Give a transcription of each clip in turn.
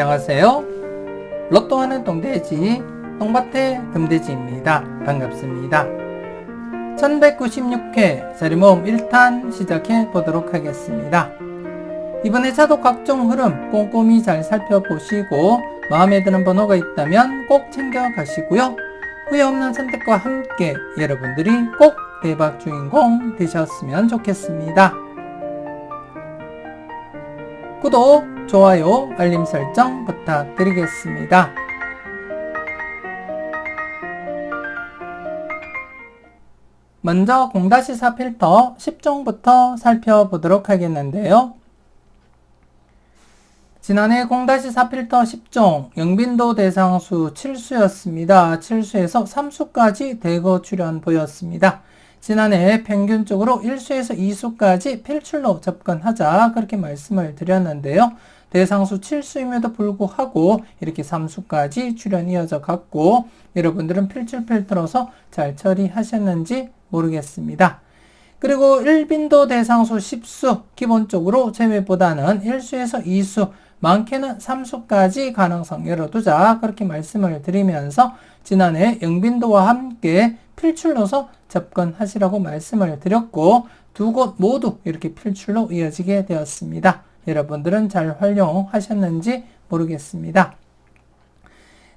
안녕하세요. 로또하는 똥돼지 똥밭의 금돼지입니다. 반갑습니다. 1196회 자리모음 1탄 시작해 보도록 하겠습니다. 이번에 차도 각종 흐름 꼼꼼히 잘 살펴보시고 마음에 드는 번호가 있다면 꼭 챙겨 가시고요. 후회 없는 선택과 함께 여러분들이 꼭 대박 주인공 되셨으면 좋겠습니다. 구독, 좋아요, 알림 설정 부탁드리겠습니다. 먼저 0-4 필터 10종부터 살펴보도록 하겠는데요. 지난해 0-4 필터 10종 영빈도 대상수 7수였습니다. 7수에서 3수까지 대거 출현 보였습니다. 지난해 평균적으로 1수에서 2수까지 필출로 접근하자 그렇게 말씀을 드렸는데요. 대상수 7수임에도 불구하고 이렇게 3수까지 출현 이어져 갔고 여러분들은 필출 필터로서 잘 처리하셨는지 모르겠습니다. 그리고 1빈도 대상수 10수 기본적으로 제외보다는 1수에서 2수 많게는 3수까지 가능성 열어두자 그렇게 말씀을 드리면서 지난해 영빈도와 함께 필출로서 접근하시라고 말씀을 드렸고 두 곳 모두 이렇게 필출로 이어지게 되었습니다. 여러분들은 잘 활용하셨는지 모르겠습니다.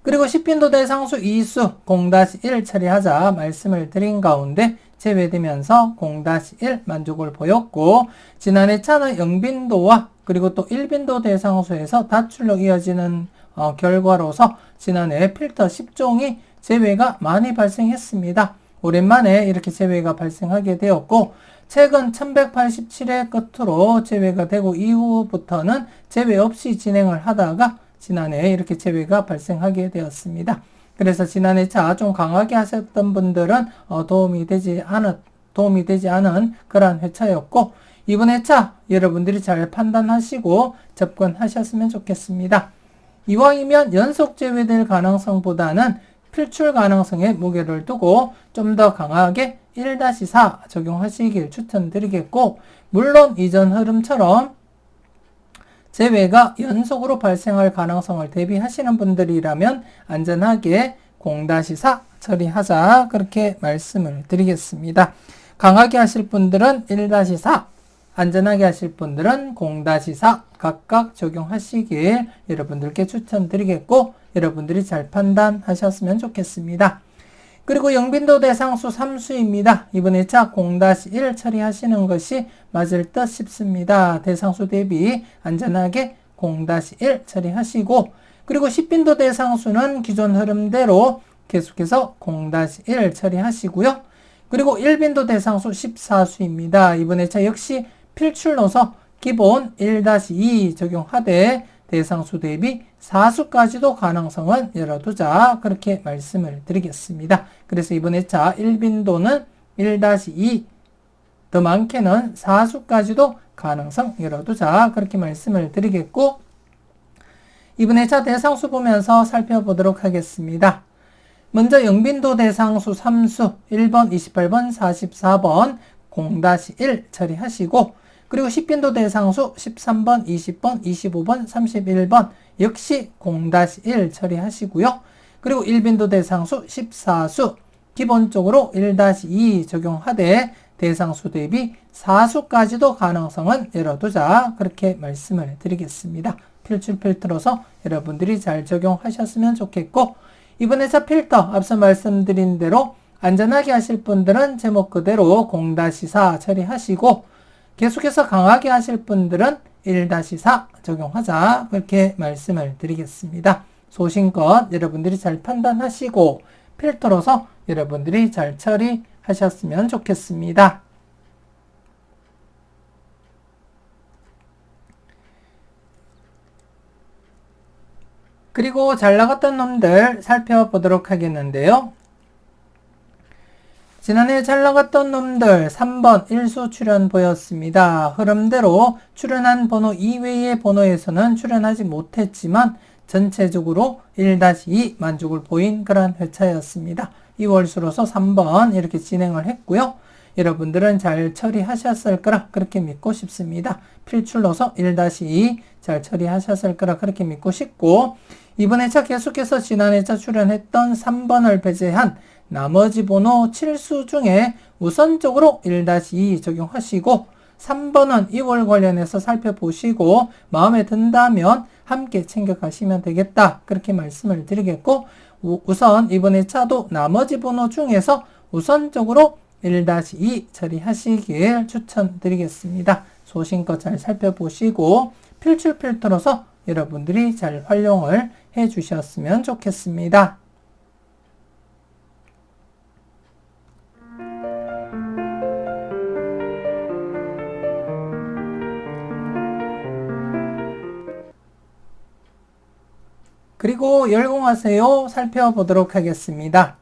그리고 10빈도 대상수 2수 0-1 처리하자 말씀을 드린 가운데 제외되면서 0-1 만족을 보였고 지난해 차는 0빈도와 그리고 또 1빈도 대상수에서 다출로 이어지는 어, 결과로서 지난해 필터 10종이 제외가 많이 발생했습니다. 오랜만에 이렇게 제외가 발생하게 되었고 최근 1187회 끝으로 제외가 되고 이후부터는 제외 없이 진행을 하다가 지난해 이렇게 제외가 발생하게 되었습니다. 그래서 지난해 차 좀 강하게 하셨던 분들은 어, 도움이 되지 않은 도움이 되지 않은 그러한 회차였고 이번 회차 여러분들이 잘 판단하시고 접근하셨으면 좋겠습니다. 이왕이면 연속 제외될 가능성보다는 필출 가능성에 무게를 두고 좀 더 강하게 1-4 적용하시길 추천드리겠고 물론 이전 흐름처럼 재외가 연속으로 발생할 가능성을 대비하시는 분들이라면 안전하게 0-4 처리하자 그렇게 말씀을 드리겠습니다. 강하게 하실 분들은 1-4 안전하게 하실 분들은 0-4 각각 적용하시길 여러분들께 추천드리겠고 여러분들이 잘 판단하셨으면 좋겠습니다. 그리고 영빈도 대상수 3수입니다. 이번에 차0-1 처리하시는 것이 맞을 듯 싶습니다. 대상수 대비 안전하게 0-1 처리하시고 그리고 10빈도 대상수는 기존 흐름대로 계속해서 0-1 처리하시고요. 그리고 1빈도 대상수 14수입니다. 이번에 차 역시 필출로서 기본 1-2 적용하되 대상수 대비 4수까지도 가능성은 열어두자 그렇게 말씀을 드리겠습니다. 그래서 이번 회차 1빈도는 1-2 더 많게는 4수까지도 가능성 열어두자 그렇게 말씀을 드리겠고 이번 회차 대상수 보면서 살펴보도록 하겠습니다. 먼저 영빈도 대상수 3수 1번, 28번, 44번 0-1 처리하시고 그리고 10빈도 대상수 13번, 20번, 25번, 31번 역시 0-1 처리하시고요. 그리고 1빈도 대상수 14수 기본적으로 1-2 적용하되 대상수 대비 4수까지도 가능성은 열어두자 그렇게 말씀을 드리겠습니다. 필출 필터로서 여러분들이 잘 적용하셨으면 좋겠고 이번에 차 필터 앞서 말씀드린 대로 안전하게 하실 분들은 제목 그대로 0-4 처리하시고 계속해서 강하게 하실 분들은 1-4 적용하자 그렇게 말씀을 드리겠습니다. 소신껏 여러분들이 잘 판단하시고 필터로서 여러분들이 잘 처리하셨으면 좋겠습니다. 그리고 잘 나갔던 놈들 살펴보도록 하겠는데요. 지난해 잘 나갔던 놈들 3번 1수 출연 보였습니다. 흐름대로 출연한 번호 이외의 번호에서는 출연하지 못했지만 전체적으로 1-2 만족을 보인 그런 회차였습니다. 2월수로서 3번 이렇게 진행을 했고요. 여러분들은 잘 처리하셨을 거라 그렇게 믿고 싶습니다. 필출로서 1-2 잘 처리하셨을 거라 그렇게 믿고 싶고 이번 회차 계속해서 지난 회차 출연했던 3번을 배제한 나머지 번호 7수 중에 우선적으로 1-2 적용하시고 3번은 2월 관련해서 살펴보시고 마음에 든다면 함께 챙겨가시면 되겠다. 그렇게 말씀을 드리겠고 우선 이번 회차도 나머지 번호 중에서 우선적으로 1-2 처리하시길 추천드리겠습니다. 소신껏 잘 살펴보시고 필출 필터로서 여러분들이 잘 활용을 해 주셨으면 좋겠습니다. 열공하세요 살펴보도록 하겠습니다.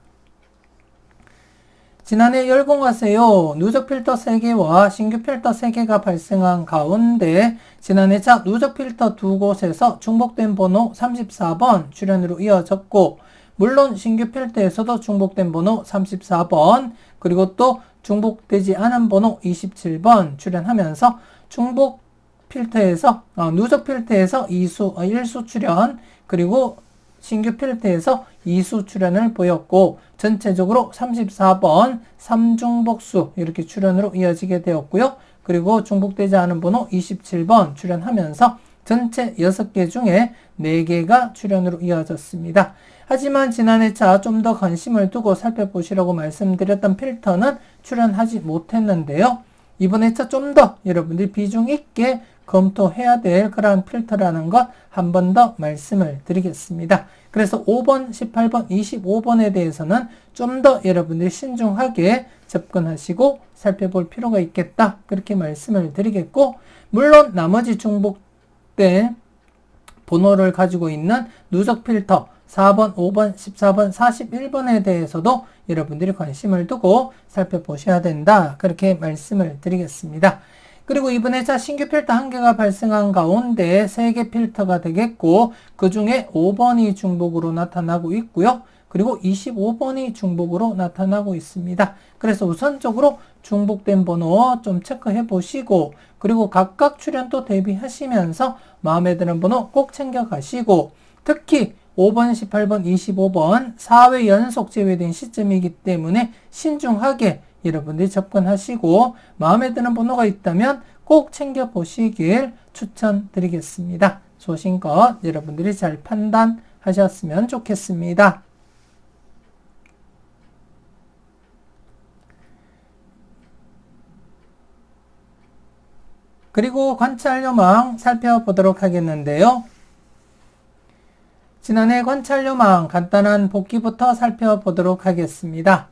지난해 열공하세요 누적 필터 3개와 신규 필터 3개가 발생한 가운데 지난해 차 누적 필터 두 곳에서 중복된 번호 34번 출연으로 이어졌고 물론 신규 필터에서도 중복된 번호 34번 그리고 또 중복되지 않은 번호 27번 출연하면서 중복 필터에서 어, 누적 필터에서 2수, 어, 1수 출연 그리고 신규 필터에서 2수 출연을 보였고 전체적으로 34번 3중복수 이렇게 출연으로 이어지게 되었고요. 그리고 중복되지 않은 번호 27번 출연하면서 전체 6개 중에 4개가 출연으로 이어졌습니다. 하지만 지난 해차 좀 더 관심을 두고 살펴보시라고 말씀드렸던 필터는 출연하지 못했는데요. 이번 회차 좀 더 여러분들이 비중 있게 검토해야 될 그러한 필터라는 것 한 번 더 말씀을 드리겠습니다. 그래서 5번, 18번, 25번에 대해서는 좀 더 여러분들이 신중하게 접근하시고 살펴볼 필요가 있겠다. 그렇게 말씀을 드리겠고, 물론 나머지 중복된 번호를 가지고 있는 누적 필터 4번, 5번, 14번, 41번에 대해서도 여러분들이 관심을 두고 살펴보셔야 된다. 그렇게 말씀을 드리겠습니다. 그리고 이번에 자 신규 필터 한 개가 발생한 가운데 세 개 필터가 되겠고 그 중에 5번이 중복으로 나타나고 있고요. 그리고 25번이 중복으로 나타나고 있습니다. 그래서 우선적으로 중복된 번호 좀 체크해 보시고 그리고 각각 출연도 대비하시면서 마음에 드는 번호 꼭 챙겨 가시고 특히 5번, 18번, 25번 4회 연속 제외된 시점이기 때문에 신중하게 여러분들이 접근하시고 마음에 드는 번호가 있다면 꼭 챙겨보시길 추천드리겠습니다. 소신껏 여러분들이 잘 판단하셨으면 좋겠습니다. 그리고 관찰 요망 살펴보도록 하겠는데요. 지난해 관찰 요망 간단한 복기부터 살펴보도록 하겠습니다.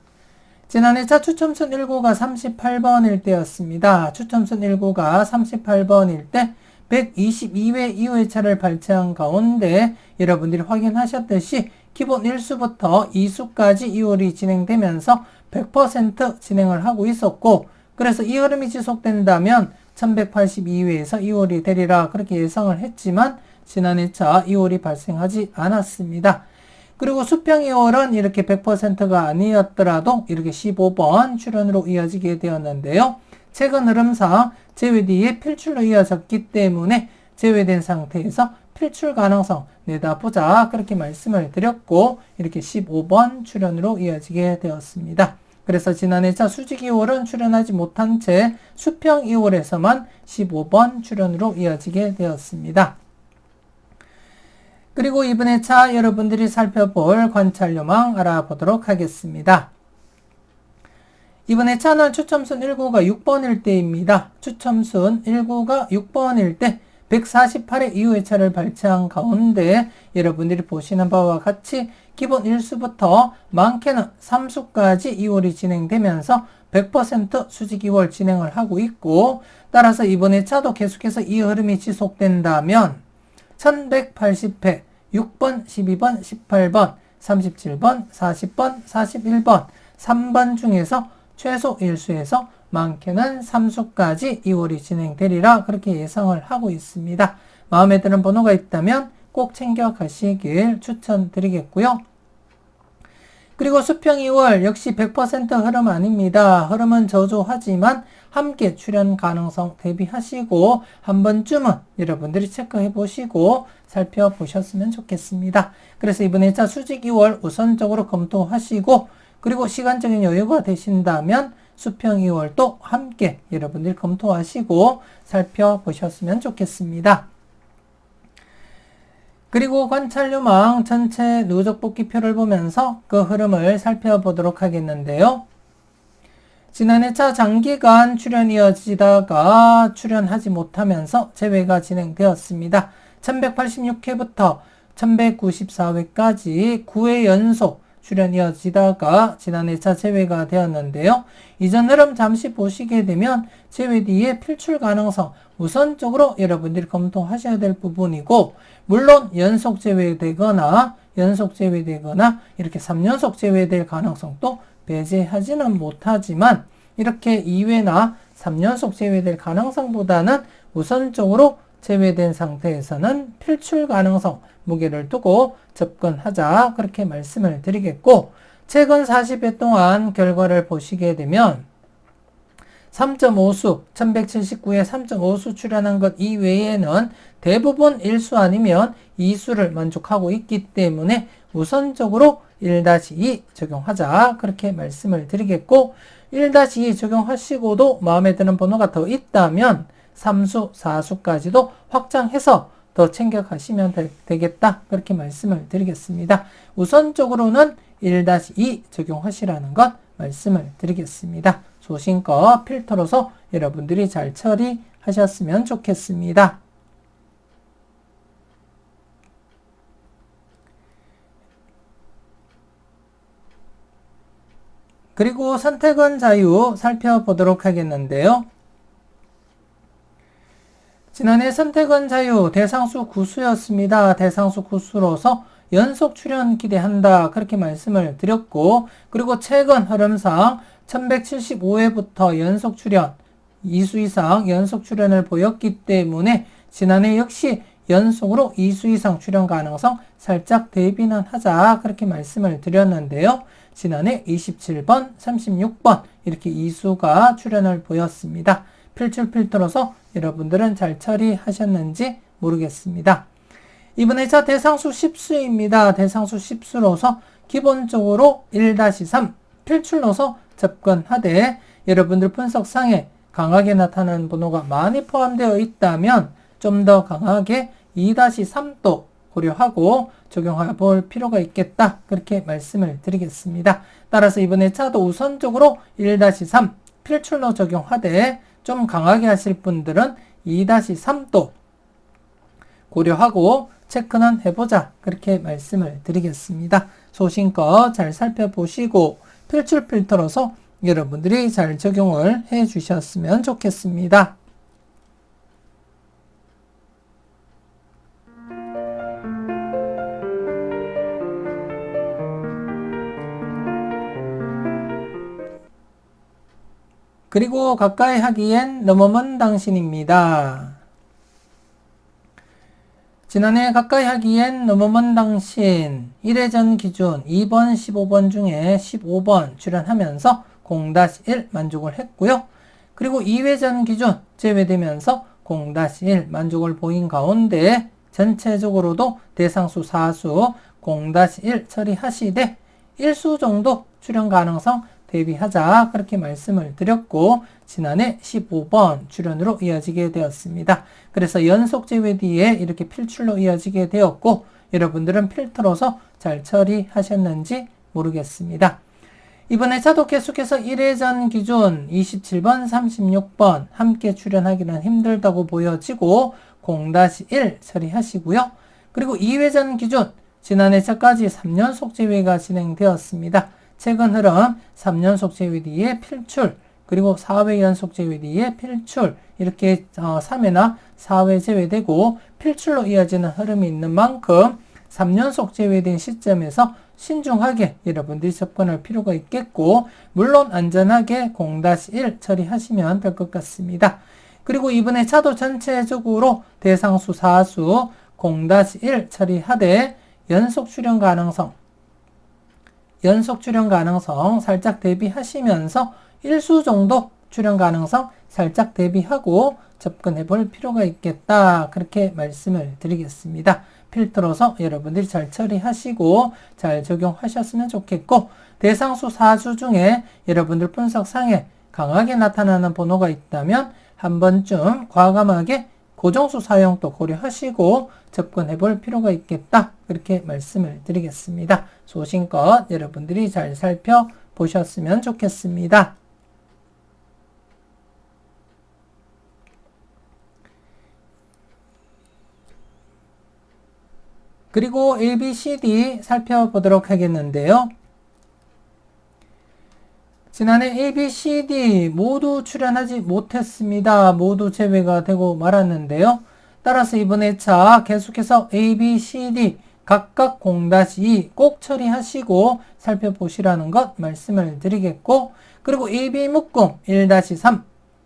지난해 차 추첨순 1구가 38번일 때였습니다. 추첨순 1구가 38번일 때 122회 이후의 차를 발췌한 가운데 여러분들이 확인하셨듯이 기본 1수부터 2수까지 이월이 진행되면서 100% 진행을 하고 있었고 그래서 이 흐름이 지속된다면 1182회에서 2월이 되리라 그렇게 예상을 했지만 지난해 차 2월이 발생하지 않았습니다. 그리고 수평 2월은 이렇게 100%가 아니었더라도 이렇게 15번 출연으로 이어지게 되었는데요. 최근 흐름상 제외 뒤에 필출로 이어졌기 때문에 제외된 상태에서 필출 가능성 내다보자 그렇게 말씀을 드렸고 이렇게 15번 출연으로 이어지게 되었습니다. 그래서 지난해 차 수직 2월은 출연하지 못한 채 수평 2월에서만 15번 출연으로 이어지게 되었습니다. 그리고 이번에 차 여러분들이 살펴볼 관찰 요망 알아보도록 하겠습니다. 이번에 차는 추첨순 1구가 6번일 때입니다. 추첨순 1구가 6번일 때 148회 이후의 차를 발췌한 가운데 여러분들이 보시는 바와 같이 기본 1수부터 많게는 3수까지 2월이 진행되면서 100% 수직 2월 진행을 하고 있고 따라서 이번에 차도 계속해서 이 흐름이 지속된다면 1180회 6번, 12번, 18번, 37번, 40번, 41번, 3번 중에서 최소 1수에서 많게는 3수까지 2월이 진행되리라 그렇게 예상을 하고 있습니다. 마음에 드는 번호가 있다면 꼭 챙겨 가시길 추천드리겠고요. 그리고 수평 2월 역시 100% 흐름 아닙니다. 흐름은 저조하지만 함께 출연 가능성 대비하시고 한 번쯤은 여러분들이 체크해 보시고 살펴보셨으면 좋겠습니다. 그래서 이번에 자 수직 2월 우선적으로 검토하시고 그리고 시간적인 여유가 되신다면 수평 2월도 함께 여러분들이 검토하시고 살펴보셨으면 좋겠습니다. 그리고 관찰유망 전체 누적 뽑기표를 보면서 그 흐름을 살펴보도록 하겠는데요. 지난 해 차 장기간 출연 이어지다가 출연하지 못하면서 재회가 진행되었습니다. 1186회부터 1194회까지 9회 연속 출연 이어지다가 지난 해 차 재회가 되었는데요. 이전 흐름 잠시 보시게 되면 재회 뒤에 필출 가능성 우선적으로 여러분들이 검토하셔야 될 부분이고 물론 연속 제외되거나 연속 제외되거나 이렇게 3연속 제외될 가능성도 배제하지는 못하지만 이렇게 2회나 3연속 제외될 가능성보다는 우선적으로 제외된 상태에서는 필출 가능성 무게를 두고 접근하자 그렇게 말씀을 드리겠고 최근 40회 동안 결과를 보시게 되면 3.5수, 1179에 3.5수 출연한 것 이외에는 대부분 1수 아니면 2수를 만족하고 있기 때문에 우선적으로 1-2 적용하자. 그렇게 말씀을 드리겠고, 1-2 적용하시고도 마음에 드는 번호가 더 있다면 3수, 4수까지도 확장해서 더 챙겨가시면 되, 겠다 그렇게 말씀을 드리겠습니다. 우선적으로는 1-2 적용하시라는 것 말씀을 드리겠습니다. 소신껏 필터로서 여러분들이 잘 처리하셨으면 좋겠습니다. 그리고 선택은 자유 살펴보도록 하겠는데요. 지난해 선택은 자유 대상수 구수였습니다. 대상수 구수로서 연속 출연 기대한다. 그렇게 말씀을 드렸고, 그리고 최근 흐름상 1175회부터 연속 출연, 2수 이상 연속 출연을 보였기 때문에 지난해 역시 연속으로 2수 이상 출연 가능성 살짝 대비는 하자 그렇게 말씀을 드렸는데요. 지난해 27번, 36번 이렇게 2수가 출연을 보였습니다. 필출 필터로서 여러분들은 잘 처리하셨는지 모르겠습니다. 이번에 자 대상수 10수입니다. 대상수 10수로서 기본적으로 1-3 필출로서 접근하되 여러분들 분석상에 강하게 나타나는 번호가 많이 포함되어 있다면 좀 더 강하게 2-3도 고려하고 적용해 볼 필요가 있겠다. 그렇게 말씀을 드리겠습니다. 따라서 이번에 차도 우선적으로 1-3 필출로 적용하되 좀 강하게 하실 분들은 2-3도 고려하고 체크는 해보자. 그렇게 말씀을 드리겠습니다. 소신껏 잘 살펴보시고 필출 필터로서 여러분들이 잘 적용을 해 주셨으면 좋겠습니다. 그리고 가까이 하기엔 너무 먼 당신입니다. 지난해 가까이 하기엔 너무 먼 당신 1회전 기준 2번 15번 중에 15번 출연하면서 0-1 만족을 했고요. 그리고 2회전 기준 제외되면서 0-1 만족을 보인 가운데 전체적으로도 대상수 4수 0-1 처리하시되 1수 정도 출연 가능성 대비하자 그렇게 말씀을 드렸고 지난해 15번 출연으로 이어지게 되었습니다. 그래서 연속 제외 뒤에 이렇게 필출로 이어지게 되었고 여러분들은 필터로서 잘 처리하셨는지 모르겠습니다. 이번에 차도 계속해서 1회전 기준 27번, 36번 함께 출연하기는 힘들다고 보여지고 0-1 처리하시고요. 그리고 2회전 기준 지난해 차까지 3연속 제외가 진행되었습니다. 최근 흐름 3연속 제외 뒤에 필출 그리고 4회 연속 제외 뒤에 필출 이렇게 3회나 어, 4회 제외되고 필출로 이어지는 흐름이 있는 만큼 3연속 제외된 시점에서 신중하게 여러분들이 접근할 필요가 있겠고 물론 안전하게 0-1 처리하시면 될 것 같습니다. 그리고 이번에 차도 전체적으로 대상수 4수 0-1 처리하되 연속 출현 가능성 연속 출연 가능성 살짝 대비하시면서 일수 정도 출연 가능성 살짝 대비하고 접근해 볼 필요가 있겠다. 그렇게 말씀을 드리겠습니다. 필터로서 여러분들이 잘 처리하시고 잘 적용하셨으면 좋겠고 대상수 사수 중에 여러분들 분석상에 강하게 나타나는 번호가 있다면 한 번쯤 과감하게 고정수 사용도 고려하시고 접근해 볼 필요가 있겠다. 그렇게 말씀을 드리겠습니다. 소신껏 여러분들이 잘 살펴보셨으면 좋겠습니다. 그리고 A, B, C, D 살펴보도록 하겠는데요. 지난해 A, B, C, D 모두 출연하지 못했습니다. 모두 제외가 되고 말았는데요. 따라서 이번 회차 계속해서 A, B, C, D 각각 0-2 꼭 처리하시고 살펴보시라는 것 말씀을 드리겠고 그리고 AB 묶음 1-3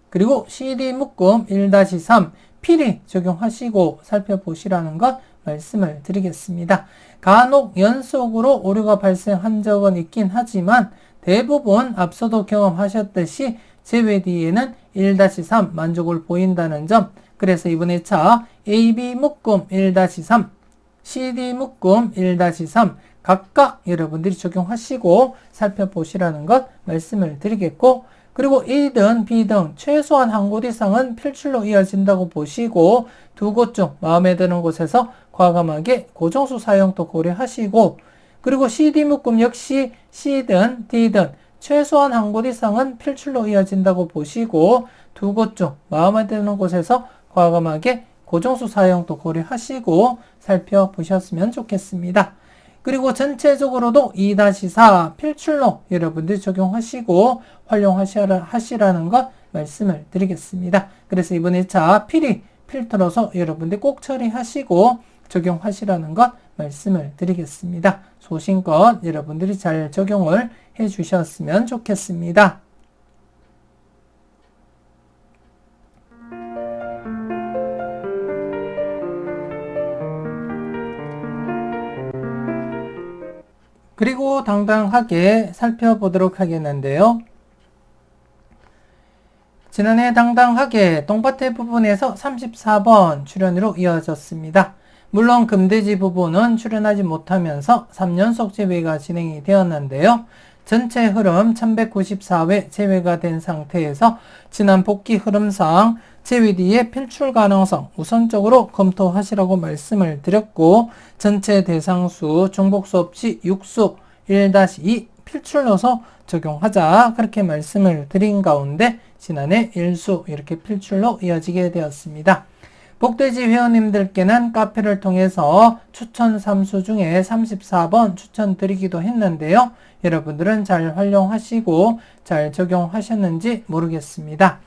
그리고 CD 묶음 1-3 필히 적용하시고 살펴보시라는 것 말씀을 드리겠습니다. 간혹 연속으로 오류가 발생한 적은 있긴 하지만 대부분 앞서도 경험하셨듯이 제외 뒤에는 1-3 만족을 보인다는 점 그래서 이번 회차 AB 묶음 1-3 CD 묶음 1-3 각각 여러분들이 적용하시고 살펴보시라는 것 말씀을 드리겠고 그리고 A든 B든 최소한 한 곳 이상은 필출로 이어진다고 보시고 두 곳 중 마음에 드는 곳에서 과감하게 고정수 사용도 고려하시고 그리고 CD 묶음 역시 C든 D든 최소한 한 곳 이상은 필출로 이어진다고 보시고 두 곳 중 마음에 드는 곳에서 과감하게 고정수 사용도 고려하시고 살펴보셨으면 좋겠습니다. 그리고 전체적으로도 2-4 필출로 여러분들 적용하시고 활용하시라는 것 말씀을 드리겠습니다. 그래서 이번 1차 필히 필터로서 여러분들 꼭 처리하시고 적용하시라는 것 말씀을 드리겠습니다. 소신껏 여러분들이 잘 적용을 해 주셨으면 좋겠습니다. 그리고 당당하게 살펴보도록 하겠는데요. 지난해 당당하게 똥밭의 부분에서 34번 출연으로 이어졌습니다. 물론 금돼지 부분은 출연하지 못하면서 3연속 제외가 진행이 되었는데요. 전체 흐름 1194회 제외가 된 상태에서 지난 복귀 흐름상 제외 뒤에 필출 가능성 우선적으로 검토하시라고 말씀을 드렸고 전체 대상수 중복수 없이 6수 1-2 필출로서 적용하자 그렇게 말씀을 드린 가운데 지난해 1수 이렇게 필출로 이어지게 되었습니다. 복돼지 회원님들께는 카페를 통해서 추천 3수 중에 34번 추천드리기도 했는데요. 여러분들은 잘 활용하시고 잘 적용하셨는지 모르겠습니다.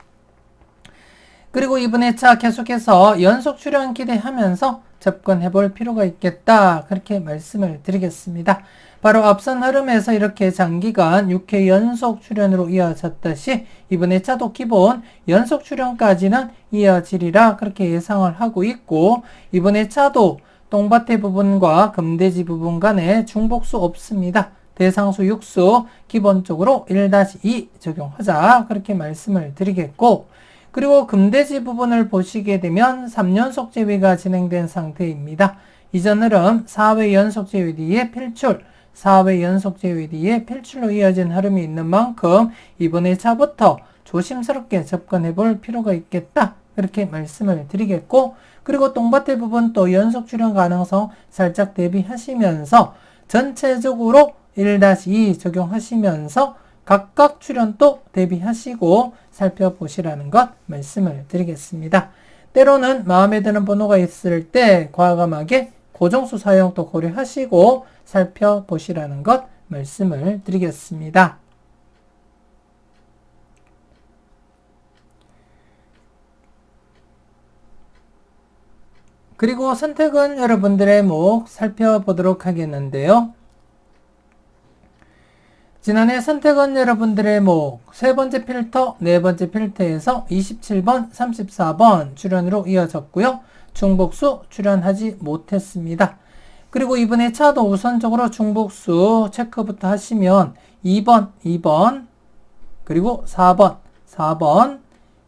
그리고 이번 회차 계속해서 연속 출연 기대하면서 접근해 볼 필요가 있겠다. 그렇게 말씀을 드리겠습니다. 바로 앞선 흐름에서 이렇게 장기간 6회 연속 출연으로 이어졌듯이 이번 회차도 기본 연속 출연까지는 이어지리라 그렇게 예상을 하고 있고 이번 회차도 똥밭의 부분과 금돼지 부분 간에 중복수 없습니다. 대상수 6수 기본적으로 1-2 적용하자 그렇게 말씀을 드리겠고 그리고 금돼지 부분을 보시게 되면 3연속 제외가 진행된 상태입니다. 이전 흐름 4회 연속 제외 뒤에 필출 4회 연속 제외 뒤에 필출로 이어진 흐름이 있는 만큼 이번 1차부터 조심스럽게 접근해 볼 필요가 있겠다. 그렇게 말씀을 드리겠고 그리고 똥밭의 부분 또 연속 출현 가능성 살짝 대비하시면서 전체적으로 1-2 적용하시면서 각각 출연도 대비하시고 살펴보시라는 것 말씀을 드리겠습니다. 때로는 마음에 드는 번호가 있을 때 과감하게 고정수 사용도 고려하시고 살펴보시라는 것 말씀을 드리겠습니다. 그리고 선택은 여러분들의 목 살펴보도록 하겠는데요. 지난해 선택은 여러분들의 목, 세 번째 필터, 네 번째 필터에서 27번, 34번 출연으로 이어졌고요. 중복수 출연하지 못했습니다. 그리고 이번 에 차도 우선적으로 중복수 체크부터 하시면 2번, 2번, 그리고 4번, 4번,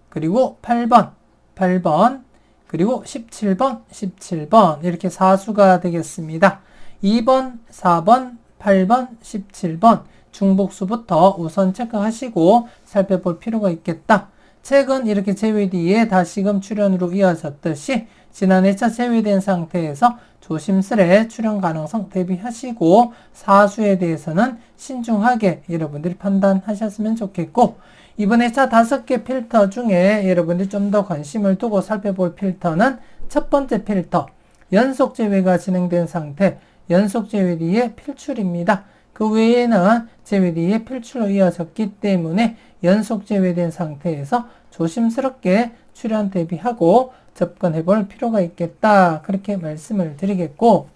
그리고 8번, 8번, 그리고 17번, 17번 이렇게 사수가 되겠습니다. 2번, 4번, 8번, 17번 중복수부터 우선 체크하시고 살펴볼 필요가 있겠다. 최근 이렇게 제외 뒤에 다시금 출연으로 이어졌듯이 지난 2차 제외된 상태에서 조심스레 출연 가능성 대비하시고 사수에 대해서는 신중하게 여러분들이 판단하셨으면 좋겠고 이번 2차 다섯 개 필터 중에 여러분들이 좀 더 관심을 두고 살펴볼 필터는 첫 번째 필터 연속 제외가 진행된 상태 연속 제외 뒤에 필출입니다. 그 외에는 제외 뒤에 필출로 이어졌기 때문에 연속 제외된 상태에서 조심스럽게 출현 대비하고 접근해 볼 필요가 있겠다. 그렇게 말씀을 드리겠고,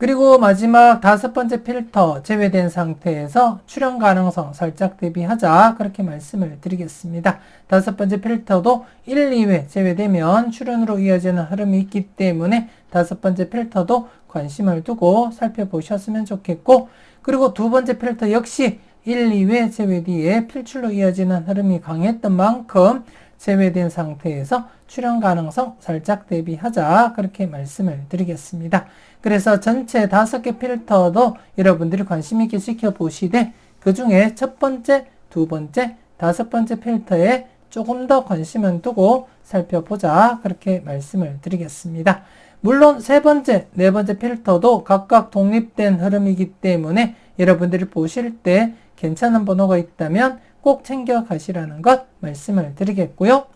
그리고 마지막 다섯 번째 필터 제외된 상태에서 출현 가능성 살짝 대비하자. 그렇게 말씀을 드리겠습니다. 다섯 번째 필터도 1, 2회 제외되면 출현으로 이어지는 흐름이 있기 때문에 다섯 번째 필터도 관심을 두고 살펴보셨으면 좋겠고, 그리고 두 번째 필터 역시 1, 2회 제외 뒤에 필출로 이어지는 흐름이 강했던 만큼 제외된 상태에서 출현 가능성 살짝 대비하자 그렇게 말씀을 드리겠습니다. 그래서 전체 다섯 개 필터도 여러분들이 관심 있게 지켜보시되 그 중에 첫 번째, 두 번째, 다섯 번째 필터에 조금 더 관심을 두고 살펴보자 그렇게 말씀을 드리겠습니다. 물론 세 번째, 네 번째 필터도 각각 독립된 흐름이기 때문에 여러분들이 보실 때 괜찮은 번호가 있다면 꼭 챙겨 가시라는 것 말씀을 드리겠고요.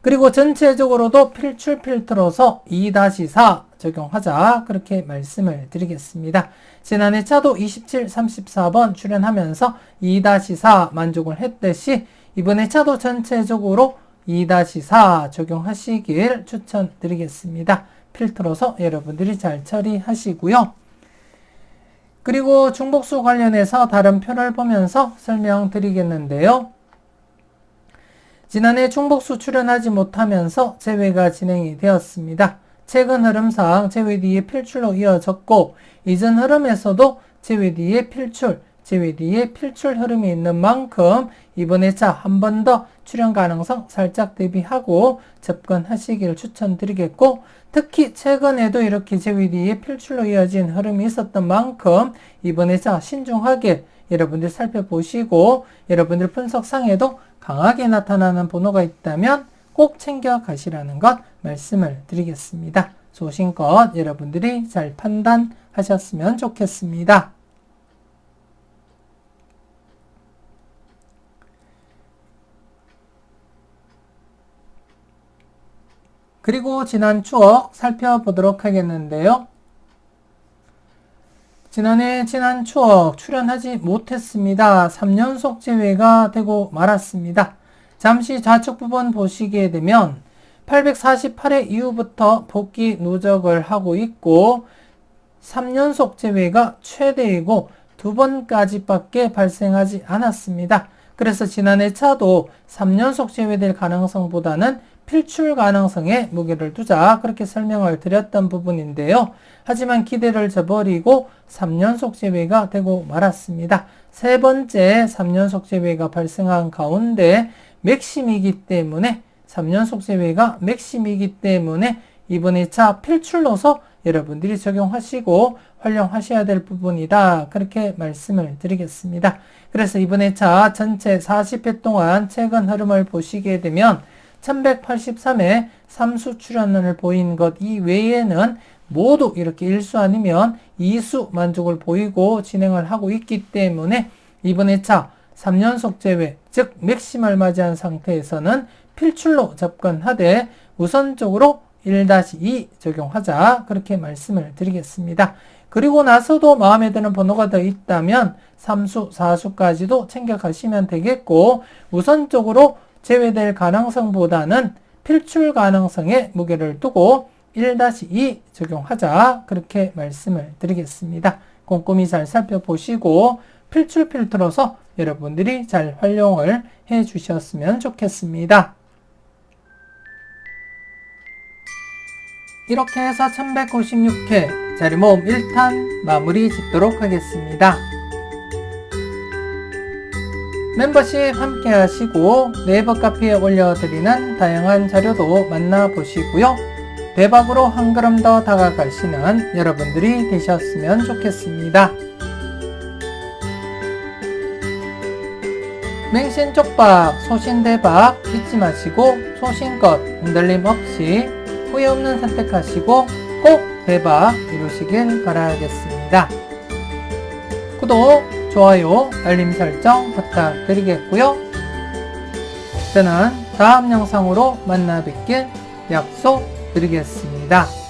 그리고 전체적으로도 필출 필터로서 2-4 적용하자 그렇게 말씀을 드리겠습니다. 지난해 차도 27, 34번 출연하면서 2-4 만족을 했듯이 이번에 차도 전체적으로 2-4 적용하시길 추천드리겠습니다. 필터로서 여러분들이 잘 처리하시고요. 그리고 중복수 관련해서 다른 표를 보면서 설명드리겠는데요. 지난해 중복수 출연하지 못하면서 제외가 진행이 되었습니다. 최근 흐름상 제외 뒤에 필출로 이어졌고 이전 흐름에서도 제외 뒤에 필출, 제외 뒤에 필출 흐름이 있는 만큼 이번 회차 한 번 더 출연 가능성 살짝 대비하고 접근하시길 추천드리겠고 특히 최근에도 이렇게 제외 뒤에 필출로 이어진 흐름이 있었던 만큼 이번 회차 신중하게 여러분들 살펴보시고 여러분들 분석상에도 강하게 나타나는 번호가 있다면 꼭 챙겨 가시라는 것 말씀을 드리겠습니다. 소신껏 여러분들이 잘 판단하셨으면 좋겠습니다. 그리고 지난 추억 살펴보도록 하겠는데요. 지난해 지난 추억 출연하지 못했습니다. 3연속 제외가 되고 말았습니다. 잠시 좌측 부분 보시게 되면 848회 이후부터 복귀 누적을 하고 있고 3연속 제외가 최대이고 두 번까지밖에 발생하지 않았습니다. 그래서 지난해 차도 3연속 제외될 가능성보다는 필출 가능성에 무게를 두자 그렇게 설명을 드렸던 부분인데요. 하지만 기대를 저버리고 3연속 제외가 되고 말았습니다. 세 번째 3연속 제외가 발생한 가운데 맥심이기 때문에 3연속 제외가 맥심이기 때문에 이번 2차 필출로서 여러분들이 적용하시고 활용하셔야 될 부분이다. 그렇게 말씀을 드리겠습니다. 그래서 이번 2차 전체 40회 동안 최근 흐름을 보시게 되면 1183회 삼수 출연을 보인 것 이외에는 모두 이렇게 일수 아니면 이수 만족을 보이고 진행을 하고 있기 때문에 이번 회차 3연속 제외, 즉 맥심을 맞이한 상태에서는 필출로 접근하되 우선적으로 1-2 적용하자 그렇게 말씀을 드리겠습니다. 그리고 나서도 마음에 드는 번호가 더 있다면 3수, 4수까지도 챙겨가시면 되겠고 우선적으로 제외될 가능성보다는 필출 가능성에 무게를 두고 1-2 적용하자 그렇게 말씀을 드리겠습니다. 꼼꼼히 잘 살펴보시고 필출 필터로서 여러분들이 잘 활용을 해 주셨으면 좋겠습니다. 이렇게 해서 1196회 자리 모음 1탄 마무리 짓도록 하겠습니다. 멤버십 함께 하시고 네이버 카페에 올려드리는 다양한 자료도 만나보시고요. 대박으로 한 걸음 더 다가가시는 여러분들이 되셨으면 좋겠습니다. 맹신 쪽박, 소신 대박 잊지 마시고 소신껏 흔들림 없이 후회 없는 선택하시고 꼭 대박 이루시길 바라겠습니다. 구독, 좋아요, 알림 설정 부탁드리겠고요. 저는 다음 영상으로 만나 뵙길 약속드리겠습니다.